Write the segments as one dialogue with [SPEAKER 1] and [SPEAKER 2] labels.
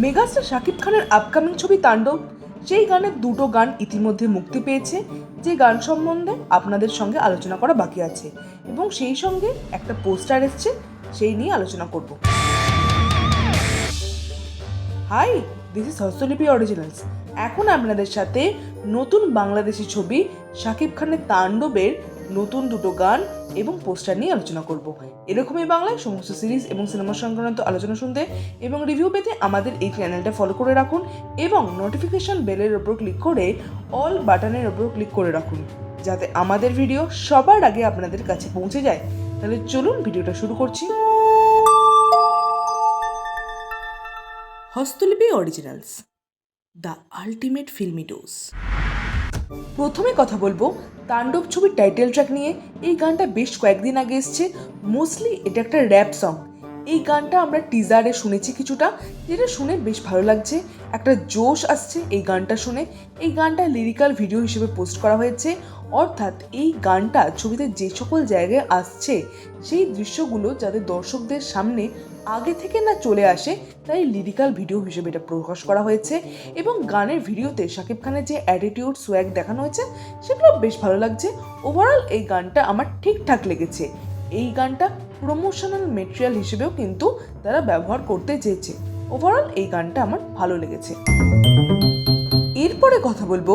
[SPEAKER 1] Megastar Shakib খানের upcoming ছবি তাণ্ডব, সেই গানের দুটো গান ইতিমধ্যে মুক্তি পেয়েছে, যে গান সম্বন্ধে আপনাদের সঙ্গে আলোচনা করা বাকি আছে। এবং সেই সঙ্গে একটা পোস্টার এসছে, সেই নিয়ে আলোচনা করব। Hi this is Hastolipi originals এখন আপনাদের সাথে নতুন বাংলাদেশি ছবি শাকিব খানের তাণ্ডবের নতুন দুটো গান এবং পোস্টার নিয়ে আলোচনা করব। এরকমই বাংলায় সমস্ত সিরিজ এবং সিনেমা সংক্রান্ত আলোচনা শুনতে এবং রিভিউ পেতে আমাদের এই চ্যানেলটা ফলো করে রাখুন এবং নোটিফিকেশান বেলের ওপর ক্লিক করে অল বাটনের ওপর ক্লিক করে রাখুন, যাতে আমাদের ভিডিও সবার আগে আপনাদের কাছে পৌঁছে যায়। তাহলে চলুন ভিডিওটা শুরু করছি। Hastolipi originals the ultimate filmy dose প্রথমে কথা বলব তাণ্ডব ছবির টাইটেল ট্র্যাক নিয়ে। এই গানটা বেশ কয়েকদিন আগে এসছে। মোস্টলি এটা একটা র্যাপ সং এই গানটা আমরা টিজারে শুনেছি কিছুটা, যেটা শুনে বেশ ভালো লাগছে। একটা জোশ আসছে এই গানটা শুনে। এই গানটা লিরিক্যাল ভিডিও হিসেবে পোস্ট করা হয়েছে। অর্থাৎ এই গানটা ছবিতে যে সকল জায়গায় আসছে, সেই দৃশ্যগুলো যাতে দর্শকদের সামনে আগে থেকে না চলে আসে, তাই লিরিক্যাল ভিডিও হিসেবে এটা প্রকাশ করা হয়েছে। এবং গানের ভিডিওতে শাকিব খানের যে অ্যাটিটিউড সোয়াগ দেখানো হয়েছে, সেগুলো বেশ ভালো লাগছে। ওভারঅল এই গানটা আমার ঠিকঠাক লেগেছে। এই গানটা প্রমোশনাল মেটেরিয়াল হিসেবেও কিন্তু তারা ব্যবহার করতে চেয়েছে। ওভারঅল এই গানটা আমার ভালো লেগেছে। এরপরে কথা বলব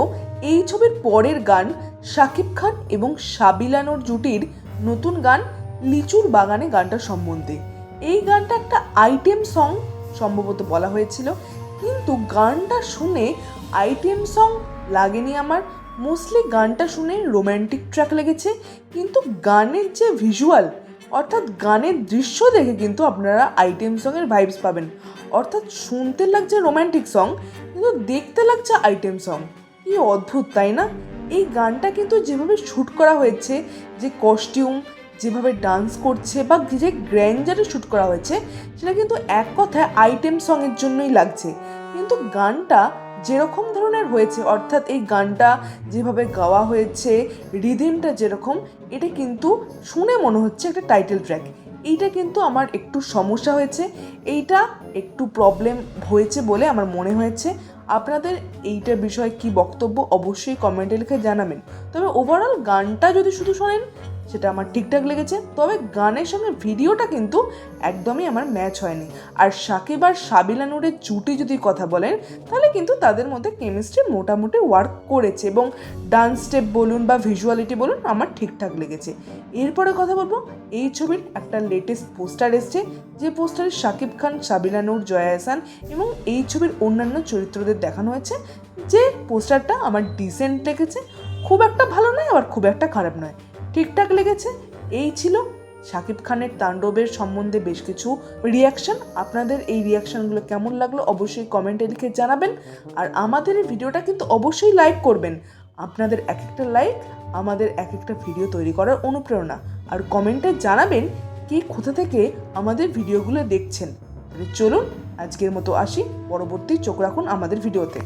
[SPEAKER 1] এই ছবির পরের গান শাকিব খান এবং সাবিলানোর জুটির নতুন গান লিচুর বাগানে গানটা সম্বন্ধে। এই গানটা একটা আইটেম সং সম্ভবত বলা হয়েছিল, কিন্তু গানটা শুনে আইটেম সং লাগেনি আমার। মোস্টলি গানটা শুনে রোম্যান্টিক ট্র্যাক লেগেছে, কিন্তু গানের যে ভিজুয়াল, অর্থাৎ গানের দৃশ্য দেখে কিন্তু আপনারা আইটেম সঙের ভাইবস পাবেন। অর্থাৎ শুনতে লাগছে রোম্যান্টিক সং, কিন্তু দেখতে লাগছে আইটেম সং। কি অদ্ভুত, তাই না? এই গানটা কিন্তু যেভাবে শ্যুট করা হয়েছে, যে কস্টিউম যেভাবে ডান্স করছে বা যে গ্র্যান্ডারে শ্যুট করা হয়েছে, সেটা কিন্তু এক কথায় আইটেম সঙের জন্যই লাগছে। কিন্তু গানটা যেরকম ধরনের হয়েছে, অর্থাৎ এই গানটা যেভাবে গাওয়া হয়েছে রিদিমটা যেরকম, এটা কিন্তু শুনে মনে হচ্ছে একটা টাইটেল ট্র্যাক এইটা কিন্তু আমার একটু সমস্যা হয়েছে, এইটা একটু প্রবলেম হয়েছে বলে আমার মনে হয়েছে। আপনাদের এইটা বিষয়ে কি বক্তব্য অবশ্যই কমেন্টে লিখে জানাবেন। তবে ওভারঅল গানটা যদি শুধু শোনেন সেটা আমার ঠিকঠাক লেগেছে। তবে গানের সঙ্গে ভিডিওটা কিন্তু একদমই আমার ম্যাচ হয়নি। আর সাকিব আর সাবিলা নূরের জুটি যদি কথা বলেন, তাহলে কিন্তু তাদের মধ্যে কেমিস্ট্রি মোটামুটি ওয়ার্ক করেছে এবং ডান্স স্টেপ বলুন বা ভিজুয়ালিটি বলুন আমার ঠিকঠাক লেগেছে। এরপরে কথা বলব, এই ছবির একটা লেটেস্ট পোস্টার এসছে, যে পোস্টারে শাকিব খান, সাবিলা নূর, জয়া হাসান এবং এই ছবির অন্যান্য চরিত্রদের দেখানো হয়েছে, যে পোস্টারটা আমার ডিসেন্ট লেগেছে। খুব একটা ভালো নয়, আবার খুব একটা খারাপ নয়। ঠিকঠাক লেগেছে? এই ছিল শাকিব খানের তাণ্ডবের সম্বন্ধে বেশ কিছু রিয়াকশন আপনাদের এই রিয়াকশনগুলো কেমন লাগল অবশ্যই কমেন্টে লিখে জানাবেন। আর আমাদের এই ভিডিওটা কিন্তু অবশ্যই লাইক করবেন। আপনাদের এক একটা লাইক আমাদের এক একটা ভিডিও তৈরি করার অনুপ্রেরণা। আর কমেন্টে জানাবেন কি কোথা থেকে আমাদের ভিডিওগুলো দেখছেন। চলুন আজকের মতো আসি। পরবর্তী চোখ রাখুন আমাদের ভিডিওতে